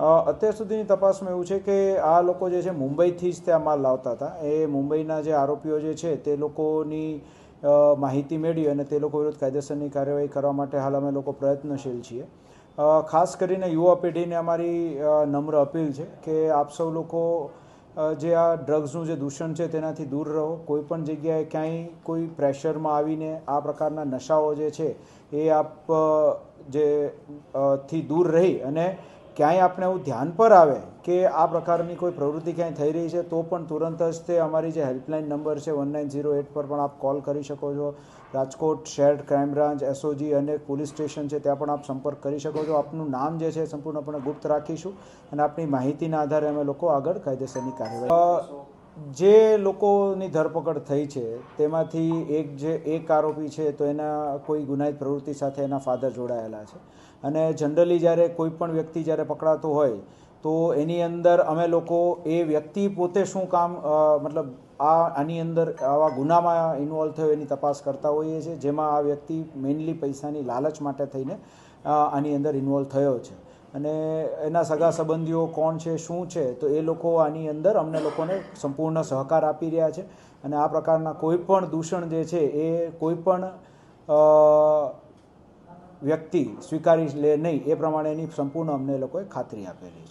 અત્યાર સુધીની તપાસમાં એવું છે કે આ લોકો જે છે મુંબઈથી જ ત્યાં માલ લાવતા હતા. એ મુંબઈના જે આરોપીઓ જે છે તે લોકોની માહિતી મેળવી અને તે લોકો વિરુદ્ધ કાયદેસરની કાર્યવાહી કરવા માટે હાલ અમે લોકો પ્રયત્નશીલ છીએ. ખાસ કરીને યુવા પેઢીને અમારી નમ્ર અપીલ છે કે આપ સૌ લોકો જે આ ડ્રગ્સનું જે દૂષણ છે તેનાથી દૂર રહો. કોઈ પણ જગ્યાએ ક્યાંય કોઈ પ્રેશરમાં આવીને આ પ્રકારના નશાઓ જે છે એ આપ જે થી દૂર રહી અને ક્યાંય આપણે એવું ધ્યાન પર આવે કે આ પ્રકારની કોઈ પ્રવૃત્તિ ક્યાંય થઈ રહી છે, તો પણ તુરંત જ તે અમારી જે હેલ્પલાઇન નંબર છે વન નાઇન ઝીરો એટ પર પણ આપ કોલ કરી શકો છો. રાજકોટ શહેર ક્રાઇમ બ્રાન્ચ એસઓજી અને પોલીસ સ્ટેશન છે, ત્યાં પણ આપ સંપર્ક કરી શકો છો. આપનું નામ જે છે સંપૂર્ણપણે ગુપ્ત રાખીશું અને આપની માહિતીના આધારે અમે લોકો આગળ કાયદેસરની કાર્યવાહી જે લોકોની ધરપકડ થઈ છે, તેમાંથી એક જે એક આરોપી છે, તો એના કોઈ ગુનાહિત પ્રવૃત્તિ સાથે એના ફાધર જોડાયેલા છે. અને જનરલી જ્યારે કોઈ પણ વ્યક્તિ જ્યારે પકડાતો હોય, તો એની અંદર અમે લોકો એ વ્યક્તિ પોતે શું કામ મતલબ આ, આની અંદર આવા ગુનામાં ઇન્વોલ્વ થયો એની તપાસ કરતા હોઈએ છીએ, જેમાં આ વ્યક્તિ મેઇનલી પૈસાની લાલચ માટે થઈને આની અંદર ઇન્વોલ્વ થયો છે. અને એના સગા સંબંધીઓ કોણ છે, શું છે, તો એ લોકો આની અંદર અમને લોકોને સંપૂર્ણ સહકાર આપી રહ્યા છે. અને આ પ્રકારના કોઈ પણ દૂષણ જે છે, એ કોઈ પણ વ્યક્તિ સ્વીકારી લે નહીં, એ પ્રમાણેની સંપૂર્ણ અમને લોકોએ ખાતરી આપેલી છે.